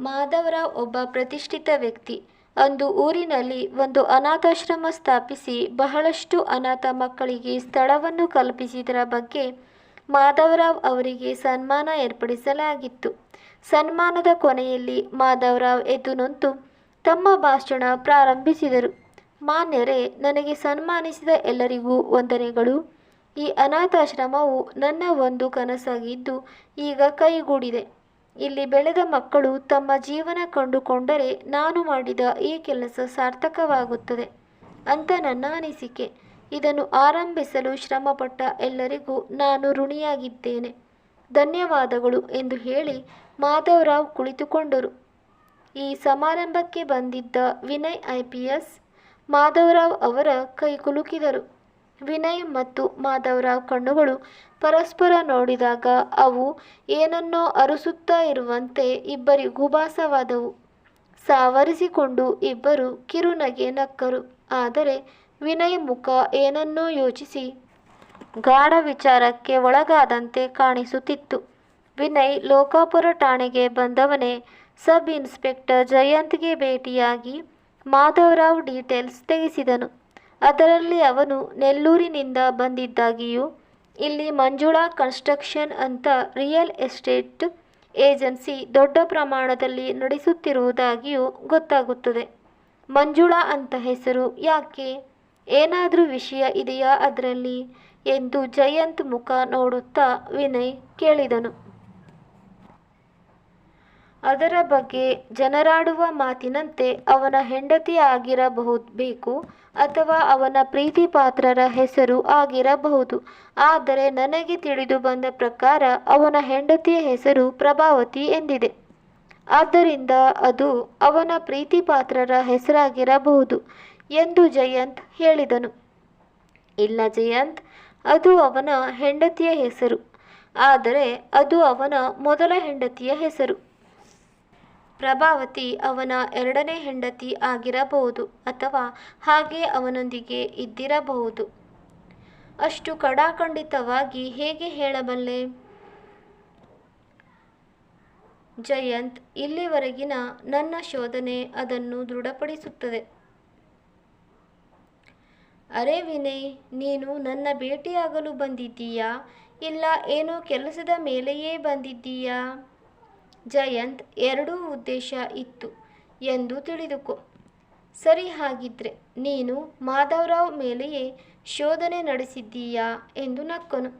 ಮಾಧವರಾವ್ ಒಬ್ಬ ಪ್ರತಿಷ್ಠಿತ ವ್ಯಕ್ತಿ. ಅಂದು ಊರಿನಲ್ಲಿ ಒಂದು ಅನಾಥಾಶ್ರಮ ಸ್ಥಾಪಿಸಿ ಬಹಳಷ್ಟು ಅನಾಥ ಮಕ್ಕಳಿಗೆ ಸ್ಥಳವನ್ನು ಕಲ್ಪಿಸಿದರ ಬಗ್ಗೆ ಮಾಧವರಾವ್ ಅವರಿಗೆ ಸನ್ಮಾನ ಏರ್ಪಡಿಸಲಾಗಿತ್ತು. ಸನ್ಮಾನದ ಕೊನೆಯಲ್ಲಿ ಮಾಧವರಾವ್ ಎದ್ದು ನಿಂತು ತಮ್ಮ ಭಾಷಣ ಪ್ರಾರಂಭಿಸಿದರು. ಮಾನ್ಯರೇ, ನನಗೆ ಸನ್ಮಾನಿಸಿದ ಎಲ್ಲರಿಗೂ ವಂದನೆಗಳು. ಈ ಅನಾಥಾಶ್ರಮವು ನನ್ನ ಒಂದು ಕನಸಾಗಿದ್ದು ಈಗ ಕೈಗೂಡಿದೆ. ಇಲ್ಲಿ ಬೆಳೆದ ಮಕ್ಕಳು ತಮ್ಮ ಜೀವನ ಕಂಡುಕೊಂಡರೆ ನಾನು ಮಾಡಿದ ಈ ಕೆಲಸ ಸಾರ್ಥಕವಾಗುತ್ತದೆ ಅಂತ ನನ್ನ ಅನಿಸಿಕೆ ಇದನ್ನು ಆರಂಭಿಸಲು ಶ್ರಮಪಟ್ಟ ಎಲ್ಲರಿಗೂ ನಾನು ಋಣಿಯಾಗಿದ್ದೇನೆ. ಧನ್ಯವಾದಗಳು ಎಂದು ಹೇಳಿ ಮಾಧವರಾವ್ ಕುಳಿತುಕೊಂಡರು. ಈ ಸಮಾರಂಭಕ್ಕೆ ಬಂದಿದ್ದ Vinay I P S Madhavrao ಅವರ ಕೈ ಕುಲುಕಿದರು. ವಿನಯ್ ಮತ್ತು ಮಾಧವರಾವ್ ಕಣ್ಣುಗಳು ಪರಸ್ಪರ ನೋಡಿದಾಗ ಅವು ಏನನ್ನೋ ಅರಸುತ್ತಾ ಇರುವಂತೆ ಇಬ್ಬರಿಗೂ ಭಾಸವಾದವು. ಸಾವರಿಸಿಕೊಂಡು ಇಬ್ಬರು ಕಿರುನಗೆ ನಕ್ಕರು. ಆದರೆ ವಿನಯ್ ಮುಖ ಏನನ್ನೋ ಯೋಚಿಸಿ ಗಾಢ ವಿಚಾರಕ್ಕೆ ಒಳಗಾದಂತೆ ಕಾಣಿಸುತ್ತಿತ್ತು. ವಿನಯ್ ಲೋಕಾಪುರ ಠಾಣೆಗೆ ಬಂದವನೇ ಸಬ್ ಇನ್ಸ್ಪೆಕ್ಟರ್ ಜಯಂತ್ಗೆ ಭೇಟಿಯಾಗಿ ಮಾಧವರಾವ್ ಡೀಟೇಲ್ಸ್ ತೆಗೆಸಿದನು. ಅದರಲ್ಲಿ ಅವನು ನೆಲ್ಲೂರಿನಿಂದ ಬಂದಿದ್ದಾಗಿಯೂ, ಇಲ್ಲಿ ಮಂಜುಳಾ ಕನ್ಸ್ಟ್ರಕ್ಷನ್ ಅಂತ ರಿಯಲ್ ಎಸ್ಟೇಟ್ ಏಜೆನ್ಸಿ ದೊಡ್ಡ ಪ್ರಮಾಣದಲ್ಲಿ ನಡೆಸುತ್ತಿರುವುದಾಗಿಯೂ ಗೊತ್ತಾಗುತ್ತದೆ. ಮಂಜುಳಾ ಅಂತ ಹೆಸರು ಯಾಕೆ? ಏನಾದರೂ ವಿಷಯ ಇದೆಯಾ ಅದರಲ್ಲಿ? ಎಂದು ಜಯಂತ್ ಮುಖ ನೋಡುತ್ತಾ ವಿನಯ್ ಕೇಳಿದನು. ಅದರ ಬಗ್ಗೆ ಜನರಾಡುವ ಮಾತಿನಂತೆ ಅವನ ಹೆಂಡತಿ ಆಗಿರಬಹುದು ಅಥವಾ ಅವನ ಪ್ರೀತಿಪಾತ್ರರ ಹೆಸರು ಆಗಿರಬಹುದು. ಆದರೆ ನನಗೆ ತಿಳಿದು ಬಂದ ಪ್ರಕಾರ ಅವನ ಹೆಂಡತಿಯ ಹೆಸರು ಪ್ರಭಾವತಿ ಎಂದಿದೆ. ಆದ್ದರಿಂದ ಅದು ಅವನ ಪ್ರೀತಿಪಾತ್ರರ ಹೆಸರಾಗಿರಬಹುದು ಎಂದು ಜಯಂತ್ ಹೇಳಿದನು. ಇಲ್ಲ ಜಯಂತ್, ಅದು ಅವನ ಹೆಂಡತಿಯ ಹೆಸರು. ಆದರೆ ಅದು ಅವನ ಮೊದಲ ಹೆಂಡತಿಯ ಹೆಸರು. ಪ್ರಭಾವತಿ ಅವನ ಎರಡನೇ ಹೆಂಡತಿ ಆಗಿರಬಹುದು ಅಥವಾ ಹಾಗೆ ಅವನೊಂದಿಗೆ ಇದ್ದಿರಬಹುದು. ಅಷ್ಟು ಕಡಾಖಂಡಿತವಾಗಿ ಹೇಗೆ ಹೇಳಬಲ್ಲೆ? ಜಯಂತ್, ಇಲ್ಲಿವರೆಗಿನ ನನ್ನ ಶೋಧನೆ ಅದನ್ನು ದೃಢಪಡಿಸುತ್ತದೆ. ಅರೆ ವಿನಯ್, ನೀನು ನನ್ನ ಭೇಟಿಯಾಗಲು ಬಂದಿದ್ದೀಯಾ? ಇಲ್ಲ ಏನೋ ಕೆಲಸದ ಮೇಲೆಯೇ ಬಂದಿದ್ದೀಯಾ? ಜಯಂತ್ ಎರಡೂ ಉದ್ದೇಶ ಇತ್ತು ಎಂದು ತಿಳಿದುಕೋ. ಸರಿ ಹಾಗಿದ್ರೆ ನೀನು ಮಾಧವರಾವ್ ಮೇಲೆಯೇ ಶೋಧನೆ ನಡೆಸಿದ್ದೀಯಾ ಎಂದು ನಕ್ಕನು.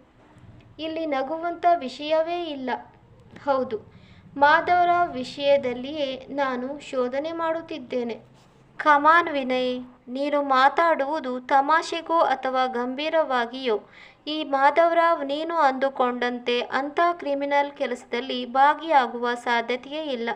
ಇಲ್ಲಿ ನಗುವಂಥ ವಿಷಯವೇ ಇಲ್ಲ. ಹೌದು, ಮಾಧವರಾವ್ ವಿಷಯದಲ್ಲಿಯೇ ನಾನು ಶೋಧನೆ ಮಾಡುತ್ತಿದ್ದೇನೆ. ಕಮಾನ್ ವಿನಯ್, ನೀನು ಮಾತಾಡುವುದು ತಮಾಷೆಗೋ ಅಥವಾ ಗಂಭೀರವಾಗಿಯೋ ಈ ಮಾಧವರಾವ್ ನೀನು ಅಂದುಕೊಂಡಂತೆ ಅಂಥ ಕ್ರಿಮಿನಲ್ ಕೆಲಸದಲ್ಲಿ ಭಾಗಿಯಾಗುವ ಸಾಧ್ಯತೆಯೇ ಇಲ್ಲ.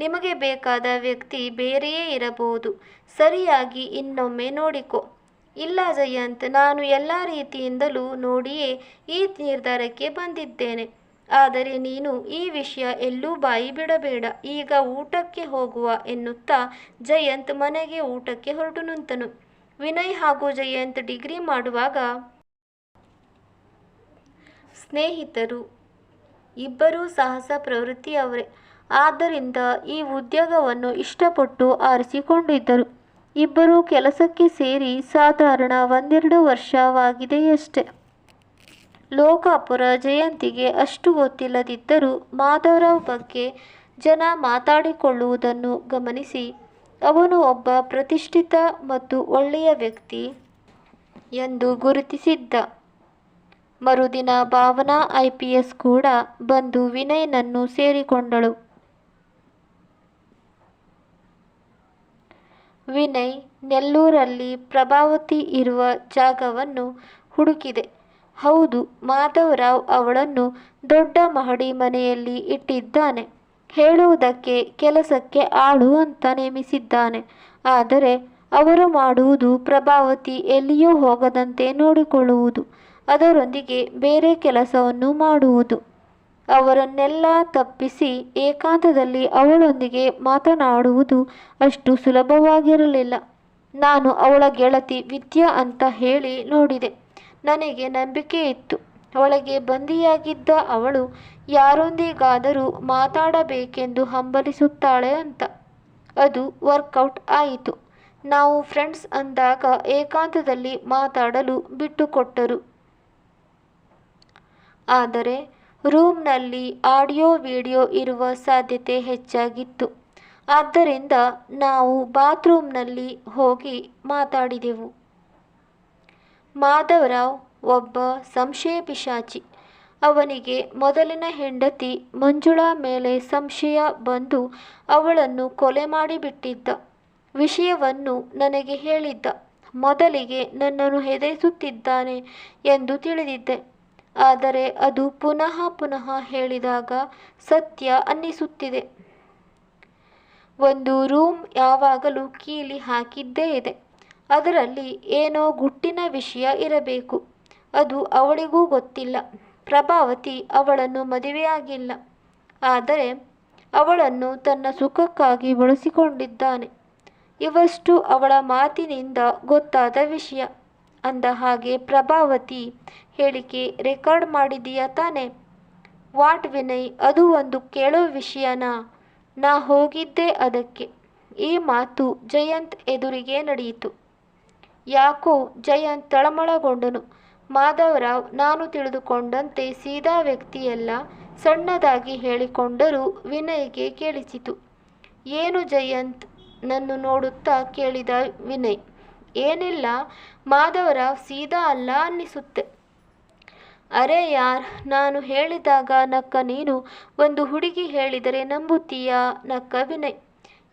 ನಿಮಗೆ ಬೇಕಾದ ವ್ಯಕ್ತಿ ಬೇರೆಯೇ ಇರಬಹುದು. ಸರಿಯಾಗಿ ಇನ್ನೊಮ್ಮೆ ನೋಡಿಕೊ. ಇಲ್ಲ ಜಯಂತ್, ನಾನು ಎಲ್ಲ ರೀತಿಯಿಂದಲೂ ನೋಡಿಯೇ ಈ ನಿರ್ಧಾರಕ್ಕೆ ಬಂದಿದ್ದೇನೆ. ಆದರೆ ನೀನು ಈ ವಿಷಯ ಎಲ್ಲೂ ಬಾಯಿ ಬಿಡಬೇಡ. ಈಗ ಊಟಕ್ಕೆ ಹೋಗುವ ಎನ್ನುತ್ತಾ ಜಯಂತ್ ಮನೆಗೆ ಊಟಕ್ಕೆ ಹೊರಟು ನಿಂತನು. ವಿನಯ್ ಹಾಗೂ ಜಯಂತ್ ಡಿಗ್ರಿ ಮಾಡುವಾಗ ಸ್ನೇಹಿತರು. ಇಬ್ಬರೂ ಸಾಹಸ ಪ್ರವೃತ್ತಿಯವರೇ ಆದ್ದರಿಂದ ಈ ಉದ್ಯೋಗವನ್ನು ಇಷ್ಟಪಟ್ಟು ಆರಿಸಿಕೊಂಡಿದ್ದರು. ಇಬ್ಬರೂ ಕೆಲಸಕ್ಕೆ ಸೇರಿ ಸಾಧಾರಣ ಒಂದೆರಡು ವರ್ಷವಾಗಿದೆಯಷ್ಟೆ. ಲೋಕಾಪುರ ಜಯಂತಿಗೆ ಅಷ್ಟು ಗೊತ್ತಿಲ್ಲದಿದ್ದರೂ ಮಾಧವರಾವ್ ಬಗ್ಗೆ ಜನ ಮಾತಾಡಿಕೊಳ್ಳುವುದನ್ನು ಗಮನಿಸಿ, ಅವನು ಒಬ್ಬ ಪ್ರತಿಷ್ಠಿತ ಮತ್ತು ಒಳ್ಳೆಯ ವ್ಯಕ್ತಿ ಎಂದು ಗುರುತಿಸಿದ್ದ. ಮರುದಿನ ಭಾವನಾ ಐ ಪಿ ಎಸ್ ಕೂಡ ಬಂದು ವಿನಯ್ನನ್ನು ಸೇರಿಕೊಂಡಳು. ವಿನಯ್ ನೆಲ್ಲೂರಲ್ಲಿ ಪ್ರಭಾವತಿ ಇರುವ ಜಾಗವನ್ನು ಹುಡುಕಿದೆ. ಹೌದು, ಮಾಧವರಾವ್ ಅವಳನ್ನು ದೊಡ್ಡ ಮಹಡಿ ಮನೆಯಲ್ಲಿ ಇಟ್ಟಿದ್ದಾನೆ. ಹೇಳುವುದಕ್ಕೆ ಕೆಲಸಕ್ಕೆ ಆಳು ಅಂತ ನೇಮಿಸಿದ್ದಾನೆ. ಆದರೆ ಅವರು ಮಾಡುವುದು ಪ್ರಭಾವತಿ ಎಲ್ಲಿಯೂ ಹೋಗದಂತೆ ನೋಡಿಕೊಳ್ಳುವುದು. ಅದರೊಂದಿಗೆ ಬೇರೆ ಕೆಲಸವನ್ನು ಮಾಡುವುದು. ಅವರನ್ನೆಲ್ಲ ತಪ್ಪಿಸಿ ಏಕಾಂತದಲ್ಲಿ ಅವಳೊಂದಿಗೆ ಮಾತನಾಡುವುದು ಅಷ್ಟು ಸುಲಭವಾಗಿರಲಿಲ್ಲ. ನಾನು ಅವಳ ಗೆಳತಿ ವಿದ್ಯಾ ಅಂತ ಹೇಳಿ ನೋಡಿದೆ. ನನಗೆ ನಂಬಿಕೆ ಇತ್ತು. ಅವಳಿಗೆ ಬಂದಿಯಾಗಿದ್ದ ಅವಳು ಯಾರೊಂದಿಗಾದರೂ ಮಾತಾಡಬೇಕೆಂದು ಹಂಬಲಿಸುತ್ತಾಳೆ ಅಂತ. ಅದು ವರ್ಕೌಟ್ ಆಯಿತು. ನಾವು ಫ್ರೆಂಡ್ಸ್ ಅಂದಾಗ ಏಕಾಂತದಲ್ಲಿ ಮಾತಾಡಲು ಬಿಟ್ಟುಕೊಟ್ಟರು. ಆದರೆ ರೂಮ್ನಲ್ಲಿ ಆಡಿಯೋ ವಿಡಿಯೋ ಇರುವ ಸಾಧ್ಯತೆ ಹೆಚ್ಚಾಗಿತ್ತು. ಆದ್ದರಿಂದ ನಾವು ಬಾತ್ರೂಮ್ನಲ್ಲಿ ಹೋಗಿ ಮಾತಾಡಿದೆವು. ಮಾಧವರಾವ್ ಒಬ್ಬ ಸಂಶಯ ಪಿಶಾಚಿ. ಅವನಿಗೆ ಮೊದಲಿನ ಹೆಂಡತಿ ಮಂಜುಳಾ ಮೇಲೆ ಸಂಶಯ ಬಂದು ಅವಳನ್ನು ಕೊಲೆ ಮಾಡಿಬಿಟ್ಟಿದ್ದ. ವಿಷಯವನ್ನು ನನಗೆ ಹೇಳಿದ್ದ. ಮೊದಲಿಗೆ ನನ್ನನ್ನು ಹೆದರಿಸುತ್ತಿದ್ದಾನೆ ಎಂದು ತಿಳಿದಿದ್ದೆ. ಆದರೆ ಅದು ಪುನಃ ಪುನಃ ಹೇಳಿದಾಗ ಸತ್ಯ ಅನ್ನಿಸುತ್ತಿದೆ. ಒಂದು ರೂಮ್ ಯಾವಾಗಲೂ ಕೀಲಿ ಹಾಕಿದ್ದೇ ಇದೆ. ಅದರಲ್ಲಿ ಏನೋ ಗುಟ್ಟಿನ ವಿಷಯ ಇರಬೇಕು. ಅದು ಅವಳಿಗೂ ಗೊತ್ತಿಲ್ಲ. ಪ್ರಭಾವತಿ ಅವಳನ್ನು ಮದುವೆಯಾಗಿಲ್ಲ ಆದರೆ ಅವಳನ್ನು ತನ್ನ ಸುಖಕ್ಕಾಗಿ ಬಳಸಿಕೊಂಡಿದ್ದಾನೆ ಇವಷ್ಟು ಅವಳ ಮಾತಿನಿಂದ ಗೊತ್ತಾದ ವಿಷಯ. ಅಂದ ಹಾಗೆ, ಪ್ರಭಾವತಿ, ಹೇಳಿಕೆ ರೆಕಾರ್ಡ್ ಮಾಡಿದೀಯಾ ತಾನೆ? ವಾಟ್ ವಿನಯ್, ಅದು ಒಂದು ಕೇಳೋ ವಿಷಯನಾ? ನಾ ಹೋಗಿದ್ದೆ ಅದಕ್ಕೆ. ಈ ಮಾತು ಜಯಂತ್ ಎದುರಿಗೆ ನಡೆಯಿತು. ಯಾಕೋ ಜಯಂತ್ ತಳಮಳಗೊಂಡನು. ಮಾಧವರಾವ್, ನಾನು ತಿಳಿದುಕೊಂಡಂತೆ ಸೀದಾ ವ್ಯಕ್ತಿಯೆಲ್ಲ ಸಣ್ಣದಾಗಿ ಹೇಳಿಕೊಂಡರೂ ವಿನಯ್ಗೆ ಕೇಳಿಸಿತು. ಏನು ಜಯಂತ್ ನನ್ನು ನೋಡುತ್ತಾ ಕೇಳಿದ ವಿನಯ್? ಏನಿಲ್ಲ ಮಾಧವರಾವ್ ಸೀದಾ ಅಲ್ಲ ಅನ್ನಿಸುತ್ತೆ. ಅರೆ ಯಾರ್, ನಾನು ಹೇಳಿದಾಗ ನಕ್ಕ ನೀನು ಒಂದು ಹುಡುಗಿ ಹೇಳಿದರೆ ನಂಬುತ್ತೀಯಾ ನಕ್ಕ ವಿನಯ್.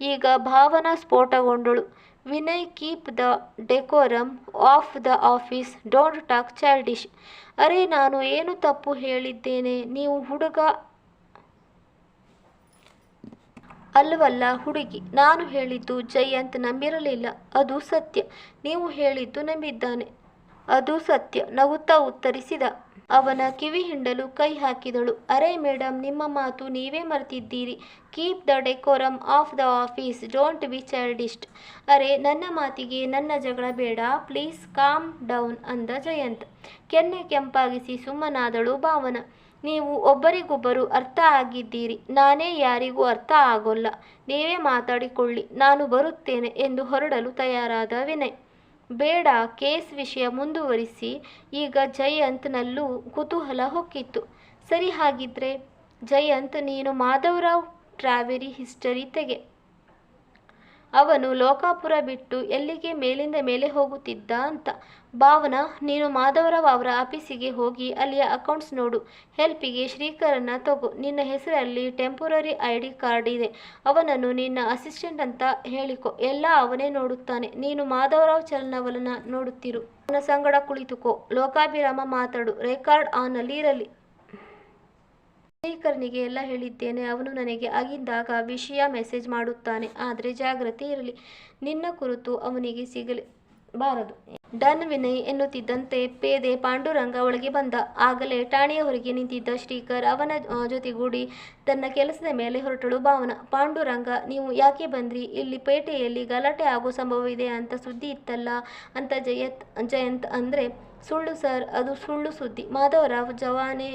ಈಗ Bhavana ಸ್ಫೋಟಗೊಂಡಳು. Vinay keep the decorum of the office, don't talk childish. ಅರೆ, ನಾನು ಏನು ತಪ್ಪು ಹೇಳಿದ್ದೇನೆ? ನೀವು ಹುಡುಗ ಅಲ್ವಲ್ಲ ಹುಡುಗಿ, ನಾನು ಹೇಳಿದ್ದು ಜಯಂತ್ ನಂಬಿರಲಿಲ್ಲ. ಅದು ಸತ್ಯ. ನೀವು ಹೇಳಿದ್ದು ನಂಬಿದ್ದಾನೆ. ಅದು ಸತ್ಯ. ನಗುತ್ತಾ ಉತ್ತರಿಸಿದ. ಅವನ ಕಿವಿ ಹಿಂಡಲು ಕೈ ಹಾಕಿದಳು. ಅರೆ ಮೇಡಮ್ ನಿಮ್ಮ ಮಾತು ನೀವೇ ಮರೆತಿದ್ದೀರಿ. Keep the decorum of the office. Don't be childish ಅರೆ, ನನ್ನ ಮಾತಿಗೆ ನನ್ನ ಜಗಳ ಬೇಡ. ಪ್ಲೀಸ್ ಕಾಮ್ ಡೌನ್ ಅಂದ ಜಯಂತ್. ಕೆನ್ನೆ ಕೆಂಪಾಗಿಸಿ ಸುಮ್ಮನಾದಳು ಭಾವನ. ನೀವು ಒಬ್ಬರಿಗೊಬ್ಬರು ಅರ್ಥ ಆಗಿದ್ದೀರಿ. ನಾನೇ ಯಾರಿಗೂ ಅರ್ಥ ಆಗೋಲ್ಲ. ನೀವೇ ಮಾತಾಡಿಕೊಳ್ಳಿ. ನಾನು ಬರುತ್ತೇನೆ ಎಂದು ಹೊರಡಲು ತಯಾರಾದ ವಿನಯ್. ಬೇಡ, ಕೇಸ್ ವಿಷಯ ಮುಂದುವರಿಸಿ. ಈಗ ಜಯಂತ್ನಲ್ಲೂ ಕುತೂಹಲ ಹೊಕ್ಕಿತ್ತು. ಸರಿ ಹಾಗಿದ್ರೆ, ಜಯಂತ್ ನೀನು ಮಾಧವರಾವ್ ಟ್ರಾವೆರಿ ಹಿಸ್ಟರಿ ತೆಗೆ. ಅವನು ಲೋಕಾಪುರ ಬಿಟ್ಟು ಎಲ್ಲಿಗೆ ಮೇಲಿಂದ ಮೇಲೆ ಹೋಗುತ್ತಿದ್ದ ಅಂತ. ಭಾವನಾ, ನೀನು ಮಾಧವರಾವ್ ಅವರ ಆಫೀಸಿಗೆ ಹೋಗಿ ಅಲ್ಲಿಯ ಅಕೌಂಟ್ಸ್ ನೋಡು. ಹೆಲ್ಪಿಗೆ ಶ್ರೀಕರನ್ನ ತಗೋ. ನಿನ್ನ ಹೆಸರಲ್ಲಿ ಟೆಂಪೊರರಿ ಐ ಡಿ ಕಾರ್ಡ್ ಇದೆ. ಅವನನ್ನು ನಿನ್ನ ಅಸಿಸ್ಟೆಂಟ್ ಅಂತ ಹೇಳಿಕೊ. ಎಲ್ಲ ಅವನೇ ನೋಡುತ್ತಾನೆ. ನೀನು ಮಾಧವರಾವ್ ಚಲನವಲನ ನೋಡುತ್ತಿರು. ಅವನ ಸಂಗಡ ಕುಳಿತುಕೋ. ಲೋಕಾಭಿರಾಮ ಮಾತಾಡು. ರೆಕಾರ್ಡ್ ಆನಲ್ಲಿ ಇರಲಿ. ಶ್ರೀಕರ್ನಿಗೆ ಎಲ್ಲ ಹೇಳಿದ್ದೇನೆ. ಅವನು ನನಗೆ ಆಗಿದ್ದಾಗ ವಿಷಯ ಮೆಸೇಜ್ ಮಾಡುತ್ತಾನೆ. ಆದರೆ ಜಾಗ್ರತೆ ಇರಲಿ. ನಿನ್ನ ಕುರಿತು ಅವನಿಗೆ ಸಿಗಲಿ ಬಾರದು ಡನ್ ವಿನಯ್ ಎನ್ನುತ್ತಿದ್ದಂತೆ ಪೇದೆ ಪಾಂಡುರಂಗ ಒಳಗೆ ಬಂದ. ಆಗಲೇ ಠಾಣೆಯ ಹೊರಗೆ ನಿಂತಿದ್ದ ಶ್ರೀಕರ್ ಅವನ ಜೊತೆಗೂಡಿ ತನ್ನ ಕೆಲಸದ ಮೇಲೆ ಹೊರಟಳು ಭಾವನ. ಪಾಂಡುರಂಗ, ನೀವು ಯಾಕೆ ಬಂದ್ರಿ? ಇಲ್ಲಿ ಪೇಟೆಯಲ್ಲಿ ಗಲಾಟೆ ಆಗೋ ಸಂಭವ ಇದೆ ಅಂತ ಸುದ್ದಿ ಇತ್ತಲ್ಲ? ಅಂತ ಜಯತ್, ಜಯಂತ್ ಅಂದರೆ ಸುಳ್ಳು ಸರ್, ಅದು ಸುಳ್ಳು ಸುದ್ದಿ. ಮಾಧವರಾವ್ ಜವಾನೆ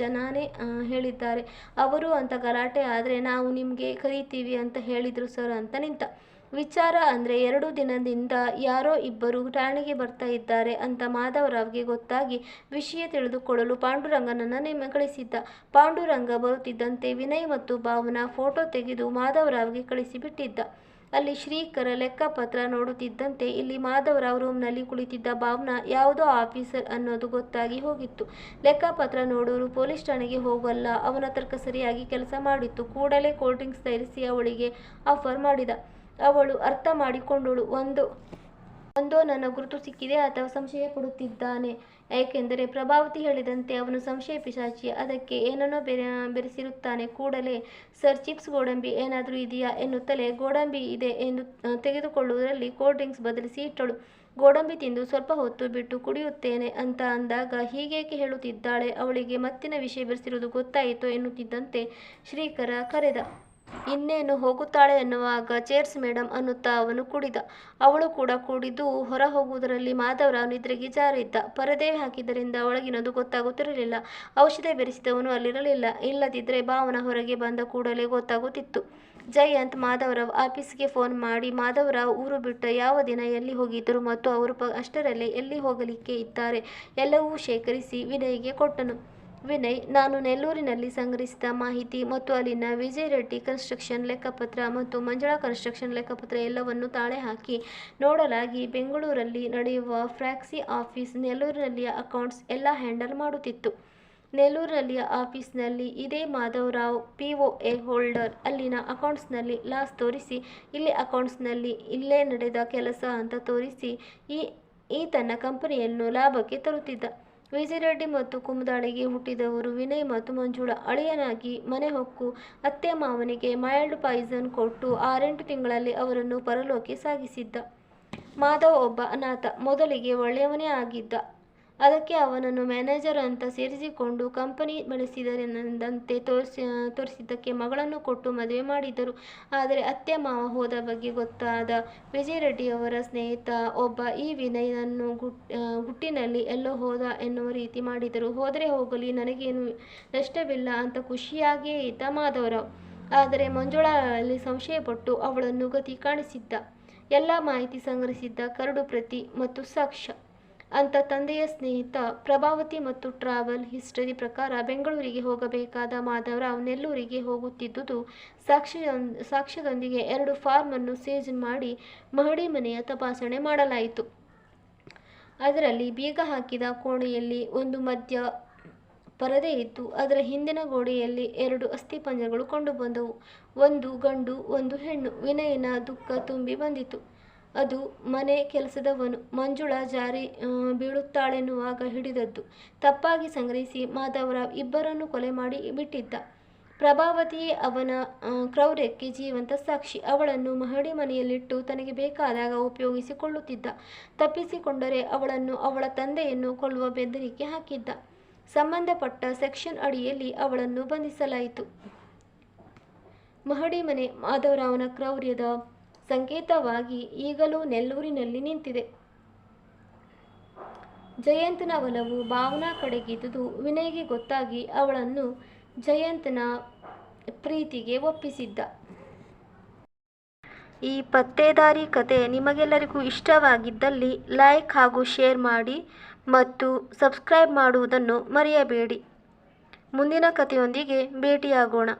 ಜನಾನೇ ಹೇಳಿದ್ದಾರೆ. ಅವರು ಅಂತ ಗಲಾಟೆ ಆದರೆ ನಾವು ನಿಮಗೆ ಕರೀತೀವಿ ಅಂತ ಹೇಳಿದರು ಸರ್ ಅಂತ ನಿಂತ. ವಿಚಾರ ಅಂದರೆ ಎರಡು ದಿನದಿಂದ ಯಾರೋ ಇಬ್ಬರು ಠಾಣೆಗೆ ಬರ್ತಾ ಇದ್ದಾರೆ ಅಂತ ಮಾಧವರಾವ್ಗೆ ಗೊತ್ತಾಗಿ ವಿಷಯ ತಿಳಿದುಕೊಳ್ಳಲು ಪಾಂಡುರಂಗನನ್ನು ನೇಮ ಕಳಿಸಿದ್ದ ಪಾಂಡುರಂಗ ಬರುತ್ತಿದ್ದಂತೆ ವಿನಯ್ ಮತ್ತು ಭಾವನಾ ಫೋಟೋ ತೆಗೆದು ಮಾಧವರಾವ್ಗೆ ಕಳಿಸಿಬಿಟ್ಟಿದ್ದ. ಅಲ್ಲಿ ಶ್ರೀಕರ ಲೆಕ್ಕಪತ್ರ ನೋಡುತ್ತಿದ್ದಂತೆ ಇಲ್ಲಿ ಮಾಧವರಾವ್ ರೂಮ್ನಲ್ಲಿ ಕುಳಿತಿದ್ದ ಭಾವನಾ, ಯಾವುದೋ ಆಫೀಸರ್ ಅನ್ನೋದು ಗೊತ್ತಾಗಿ ಹೋಗಿತ್ತು. ಲೆಕ್ಕಪತ್ರ ನೋಡೋರು ಪೊಲೀಸ್ ಠಾಣೆಗೆ ಹೋಗಲ್ಲ, ಅವನ ತರ್ಕ ಸರಿಯಾಗಿ ಕೆಲಸ ಮಾಡಿತ್ತು. ಕೂಡಲೇ ಕೋಲ್ಡ್ ಡ್ರಿಂಕ್ಸ್ ತರಿಸಿ ಅವಳಿಗೆ ಆಫರ್ ಮಾಡಿದ. ಅವಳು ಅರ್ಥ ಮಾಡಿಕೊಂಡಳು. ಒಂದು, ಒಂದೋ ನನ್ನ ಗುರುತು ಸಿಕ್ಕಿದೆ ಅಥವಾ ಸಂಶಯ ಪಡುತ್ತಿದ್ದಾನೆ. ಏಕೆಂದರೆ ಪ್ರಭಾವತಿ ಹೇಳಿದಂತೆ ಅವನು ಸಂಶಯ ಪಿಶಾಚಿ ಅದಕ್ಕೆ ಏನನ್ನೋ ಬೆರೆ, ಬೆರೆಸಿರುತ್ತಾನೆ, ಕೂಡಲೇ ಸರ್ ಚಿಪ್ಸ್ ಗೋಡಂಬಿ ಏನಾದರೂ ಇದೆಯಾ ಎನ್ನುತ್ತಲೇ ಗೋಡಂಬಿ ಇದೆ ಎಂದು ತೆಗೆದುಕೊಳ್ಳುವುದರಲ್ಲಿ ಕೋಲ್ಡ್ ಡ್ರಿಂಕ್ಸ್ ಬದಲಿಸಿ ಇಟ್ಟಳು. ಗೋಡಂಬಿ ತಿಂದು ಸ್ವಲ್ಪ ಹೊತ್ತು ಬಿಟ್ಟು ಕುಡಿಯುತ್ತೇನೆ ಅಂತ ಅಂದಾಗ ಹೀಗೇಕೆ ಹೇಳುತ್ತಿದ್ದಾಳೆ? ಅವಳಿಗೆ ಮತ್ತಿನ ವಿಷಯ ಬೆರೆಸಿರುವುದು ಗೊತ್ತಾಯಿತು ಎನ್ನುತ್ತಿದ್ದಂತೆ ಶ್ರೀಕರ ಕರೆದ. ಇನ್ನೇನು ಹೋಗುತ್ತಾಳೆ ಎನ್ನುವಾಗ ಚೇರ್ಸ್ ಮೇಡಮ್ ಅನ್ನುತ್ತಾ ಅವನು ಕುಡಿದ. ಅವಳು ಕೂಡ ಕುಡಿದು ಹೊರ ಹೋಗುವುದರಲ್ಲಿ ಮಾಧವರಾವ್ ನಿದ್ರೆಗೆ ಜಾರಿದ್ದ. ಪರದೆ ಹಾಕಿದ್ದರಿಂದ ಒಳಗಿನದು ಗೊತ್ತಾಗುತ್ತಿರಲಿಲ್ಲ. ಔಷಧಿ ಬೆರೆಸಿದವನು ಅಲ್ಲಿರಲಿಲ್ಲ. ಇಲ್ಲದಿದ್ದರೆ ಭಾವನ ಹೊರಗೆ ಬಂದ ಕೂಡಲೇ ಗೊತ್ತಾಗುತ್ತಿತ್ತು. ಜಯಂತ್ ಮಾಧವರಾವ್ ಆಫೀಸ್ಗೆ ಫೋನ್ ಮಾಡಿ, ಮಾಧವರಾವ್, ಊರು ಬಿಟ್ಟ ಯಾವ ದಿನ ಎಲ್ಲಿ ಹೋಗಿದ್ದರು ಮತ್ತು ಅವರು ಅಷ್ಟರಲ್ಲೇ ಎಲ್ಲಿ ಹೋಗಲಿಕ್ಕೆ ಇದ್ದಾರೆ? ಎಲ್ಲವೂ ಶೇಖರಿಸಿ ವಿನಯ್ಗೆ ಕೊಟ್ಟನು. ವಿನಯ್, ನಾನು ನೆಲ್ಲೂರಿನಲ್ಲಿ ಸಂಗ್ರಹಿಸಿದ ಮಾಹಿತಿ ಮತ್ತು ಅಲ್ಲಿನ ವಿಜಯ್ ರೆಡ್ಡಿ ಕನ್ಸ್ಟ್ರಕ್ಷನ್ ಲೆಕ್ಕಪತ್ರ ಮತ್ತು ಮಂಜುಳಾ ಕನ್ಸ್ಟ್ರಕ್ಷನ್ ಲೆಕ್ಕಪತ್ರ ಎಲ್ಲವನ್ನು ತಾಳೆ ಹಾಕಿ ನೋಡಲಾಗಿ ಬೆಂಗಳೂರಲ್ಲಿ ನಡೆಯುವ ಫ್ರಾಕ್ಸಿ ಆಫೀಸ್ ನೆಲ್ಲೂರಿನಲ್ಲಿಯ ಅಕೌಂಟ್ಸ್ ಎಲ್ಲ ಹ್ಯಾಂಡಲ್ ಮಾಡುತ್ತಿತ್ತು. ನೆಲ್ಲೂರಿನಲ್ಲಿಯ ಆಫೀಸ್ನಲ್ಲಿ ಇದೇ Madhavrao, P O A holder. ಅಲ್ಲಿನ ಅಕೌಂಟ್ಸ್ನಲ್ಲಿ ಲಾಸ್ ತೋರಿಸಿ, ಇಲ್ಲಿ ಅಕೌಂಟ್ಸ್ನಲ್ಲಿ ಇಲ್ಲೇ ನಡೆದ ಕೆಲಸ ಅಂತ ತೋರಿಸಿ ಈ ಈ ತನ್ನ ಕಂಪನಿಯನ್ನು ಲಾಭಕ್ಕೆ ತರುತ್ತಿದ್ದ. ವಿಜಯರೆಡ್ಡಿ ಮತ್ತು ಕುಮದಾಳಿಗೆ ಹುಟ್ಟಿದವರು ವಿನಯ್ ಮತ್ತು ಮಂಜುಳ. ಅಳಿಯನಾಗಿ ಮನೆ ಹೊಕ್ಕು, ಅತ್ತೆ ಮಾವನಿಗೆ ಮೈಲ್ಡ್ ಪಾಯಿಸನ್ ಕೊಟ್ಟು ಆರೆಂಟು ತಿಂಗಳಲ್ಲಿ ಅವರನ್ನು ಪರಲೋಕೆ ಸಾಗಿಸಿದ್ದ. ಮಾಧವ್ ಒಬ್ಬ ಅನಾಥ, ಮೊದಲಿಗೆ ಒಳ್ಳೆಯವನೇ ಆಗಿದ್ದ. ಅದಕ್ಕೆ ಅವನನ್ನು ಮ್ಯಾನೇಜರ್ ಅಂತ ಸೇರಿಸಿಕೊಂಡು ಕಂಪನಿ ಬೆಳೆಸಿದರೆಂದಂತೆ ತೋರಿಸಿ, ತೋರಿಸಿದ್ದಕ್ಕೆ ಮಗಳನ್ನು ಕೊಟ್ಟು ಮದುವೆ ಮಾಡಿದರು ಆದರೆ ಅತ್ತೆ ಮಾವ ಹೋದ ಬಗ್ಗೆ ಗೊತ್ತಾದ ವಿಜಯರೆಡ್ಡಿಯವರ ಸ್ನೇಹಿತ ಒಬ್ಬ ಈ ವಿನಯನನ್ನು ಗುಟ್ ಗುಟ್ಟಿನಲ್ಲಿ ಎಲ್ಲೋ ಹೋದ ಎನ್ನುವ ರೀತಿ ಮಾಡಿದರು. ಹೋದರೆ ಹೋಗಲಿ, ನನಗೇನು ನಷ್ಟವಿಲ್ಲ ಅಂತ ಖುಷಿಯಾಗಿಯೇ ಇದ್ದ ಮಾಧವರಾವ್ ಆದರೆ ಮಂಜುಳಾಳಲ್ಲಿ ಸಂಶಯಪಟ್ಟು ಅವಳನ್ನು ಗತಿ ಕಾಣಿಸಿದ್ದ. ಎಲ್ಲ ಮಾಹಿತಿ ಸಂಗ್ರಹಿಸಿದ್ದ ಕರಡು ಪ್ರತಿ ಮತ್ತು ಸಾಕ್ಷ್ಯ. ಅಂತ ತಂದೆಯ ಸ್ನೇಹಿತ ಪ್ರಭಾವತಿ ಮತ್ತು ಟ್ರಾವೆಲ್ ಹಿಸ್ಟರಿ ಪ್ರಕಾರ ಬೆಂಗಳೂರಿಗೆ ಹೋಗಬೇಕಾದ ಮಾಧವರಾವ್ ನೆಲ್ಲೂರಿಗೆ ಹೋಗುತ್ತಿದ್ದುದು ಸಾಕ್ಷಿ ಸಾಕ್ಷ್ಯದೊಂದಿಗೆ ಎರಡು ಫಾರ್ಮನ್ನು ಸೇಜ್ ಮಾಡಿ ಮಹಡಿ ಮನೆಯ ತಪಾಸಣೆ ಮಾಡಲಾಯಿತು. ಅದರಲ್ಲಿ ಬೀಗ ಹಾಕಿದ ಕೋಣೆಯಲ್ಲಿ ಒಂದು ಮಧ್ಯ ಪರದೆ ಇತ್ತು. ಅದರ ಹಿಂದಿನ ಗೋಡೆಯಲ್ಲಿ ಎರಡು ಅಸ್ಥಿಪಂಜರಗಳು ಕಂಡುಬಂದವು. ಒಂದು ಗಂಡು, ಒಂದು ಹೆಣ್ಣು. ವಿನಯನ ದುಃಖ ತುಂಬಿ ಬಂದಿತು. ಅದು ಮನೆ ಕೆಲಸದವನು. ಮಂಜುಳ ಜಾರಿ ಬೀಳುತ್ತಾಳೆನ್ನುವಾಗ ಹಿಡಿದದ್ದು. ತಪ್ಪಾಗಿ ಸಂಗ್ರಹಿಸಿ ಮಾಧವರಾವ್ ಇಬ್ಬರನ್ನು ಕೊಲೆ ಮಾಡಿ ಬಿಟ್ಟಿದ್ದ. ಪ್ರಭಾವತಿಯೇ ಅವನ ಕ್ರೌರ್ಯಕ್ಕೆ ಜೀವಂತ ಸಾಕ್ಷಿ. ಅವಳನ್ನು ಮಹಡಿ ಮನೆಯಲ್ಲಿಟ್ಟು ತನಗೆ ಬೇಕಾದಾಗ ಉಪಯೋಗಿಸಿಕೊಳ್ಳುತ್ತಿದ್ದ. ತಪ್ಪಿಸಿಕೊಂಡರೆ ಅವಳನ್ನು ಅವಳ ತಂದೆಯನ್ನು ಕೊಲ್ಲುವ ಬೆದರಿಕೆ ಹಾಕಿದ್ದ. ಸಂಬಂಧಪಟ್ಟ ಸೆಕ್ಷನ್ ಅಡಿಯಲ್ಲಿ ಅವಳನ್ನು ಬಂಧಿಸಲಾಯಿತು. ಮಹಡಿ ಮನೆ ಮಾಧವರಾವನ ಕ್ರೌರ್ಯದ ಸಂಕೇತವಾಗಿ ಈಗಲೂ ನೆಲ್ಲೂರಿನಲ್ಲಿ ನಿಂತಿದೆ. ಜಯಂತನ ಒಲವು ಭಾವನಾ ಕಡೆಗಿದ್ದುದು ವಿನಯ್ಗೆ ಗೊತ್ತಾಗಿ ಅವಳನ್ನು ಜಯಂತನ ಪ್ರೀತಿಗೆ ಒಪ್ಪಿಸಿದ್ದ. ಈ ಪತ್ತೇದಾರಿ ಕತೆ ನಿಮಗೆಲ್ಲರಿಗೂ ಇಷ್ಟವಾಗಿದ್ದಲ್ಲಿ ಲೈಕ್ ಹಾಗೂ ಶೇರ್ ಮಾಡಿ ಮತ್ತು ಸಬ್ಸ್ಕ್ರೈಬ್ ಮಾಡುವುದನ್ನು ಮರೆಯಬೇಡಿ. ಮುಂದಿನ ಕಥೆಯೊಂದಿಗೆ ಭೇಟಿಯಾಗೋಣ.